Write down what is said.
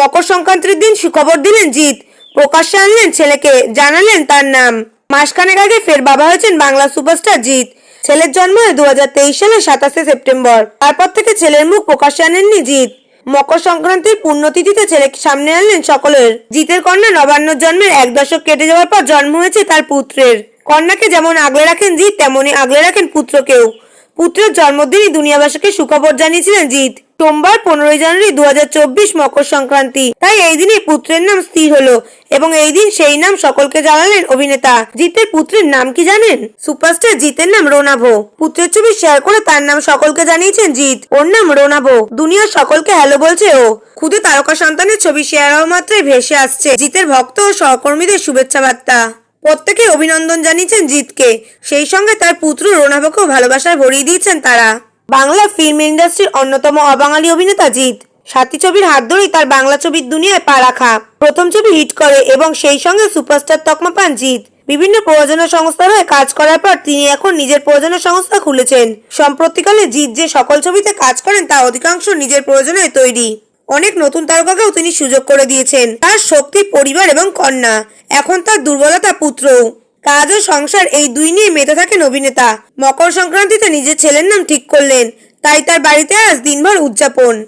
মকর সংক্রান্তির দিন সুখবর দিলেন জিৎ। প্রকাশ্যে আনলেন ছেলেকে, জানালেন তার নাম। মাসখানেক আগে ফের বাবা হয়েছেন বাংলা সুপারস্টার জিৎ। ছেলের জন্ম হয় দু সালের সাতাশে সেপ্টেম্বর। তারপর থেকে ছেলের মুখ প্রকাশ্যে আনেননি জিৎ। মকর সংক্রান্তির পুণ্যতিথিতে ছেলেকে সামনে আনলেন সকলের। জিতের কন্যা নবান্ন জন্মের এক দশক কেটে যাওয়ার পর জন্ম হয়েছে তার পুত্রের। কন্যাকে যেমন আগলে রাখেন জিৎ তেমনই আগলে রাখেন পুত্রকেও। পুত্রের জন্মদিনই দুনিয়াবাসীকে সুখবর জানিয়েছিলেন জিৎ। সোমবার পনেরোই জানুয়ারি দুহাজার চব্বিশ মকর সংক্রান্তি। তাই এই দিনই পুত্রের নাম স্থির হলো এবং এই দিন সেই নাম সকলকে জানালেন অভিনেতা। জিতের পুত্রের নাম কি জানেন? সুপারস্টার জিতের নাম রোনাভো। পুত্রের ছবি শেয়ার করে তার নাম সকলকে জানিয়েছেন জিৎ। ওর নাম রোনাভো। দুনিয়ার সকলকে হ্যালো বলছে ও। খুদে তারকা সন্তানের ছবি শেয়ার হওয়া মাত্রই ভেসে আসছে। জিতের ভক্ত ও সহকর্মীদের শুভেচ্ছা বার্তা। প্রত্যেকে অভিনন্দন জানিয়েছেন জিতকে সেই সঙ্গে তার পুত্র রোনাভকেও ভালোবাসায় ভরিয়ে দিয়েছেন তারা। বাংলা ফিল্ম ইন্ডাস্ট্রির অন্যতম অবাঙালি অভিনেতা জিৎ। সাথী ছবির হাত ধরেই তার বাংলা ছবির দুনিয়ায় পা রাখা। প্রথম ছবি হিট করে এবং সেই সঙ্গে সুপারস্টার তকমা পান জিৎ। বিভিন্ন প্রযোজনা সংস্থার হয়ে কাজ করার পর তিনি এখন নিজের প্রযোজনা সংস্থা খুলেছেন। সম্প্রতিকালে জিৎ যে সকল ছবিতে কাজ করেন তা অধিকাংশ নিজের প্রয়োজনে তৈরি। অনেক নতুন তারকাকেও তিনি সুযোগ করে দিয়েছেন। তার শক্তি, পরিবার এবং কন্যা। এখন তার দুর্বলতা পুত্র কাজ ও সংসার এই দুই নিয়ে মেতে থাকেন অভিনেতা। মকর সংক্রান্তিতে নিজের ছেলের নাম ঠিক করলেন। তাই তার বাড়িতে আজ দিনভর উদযাপন।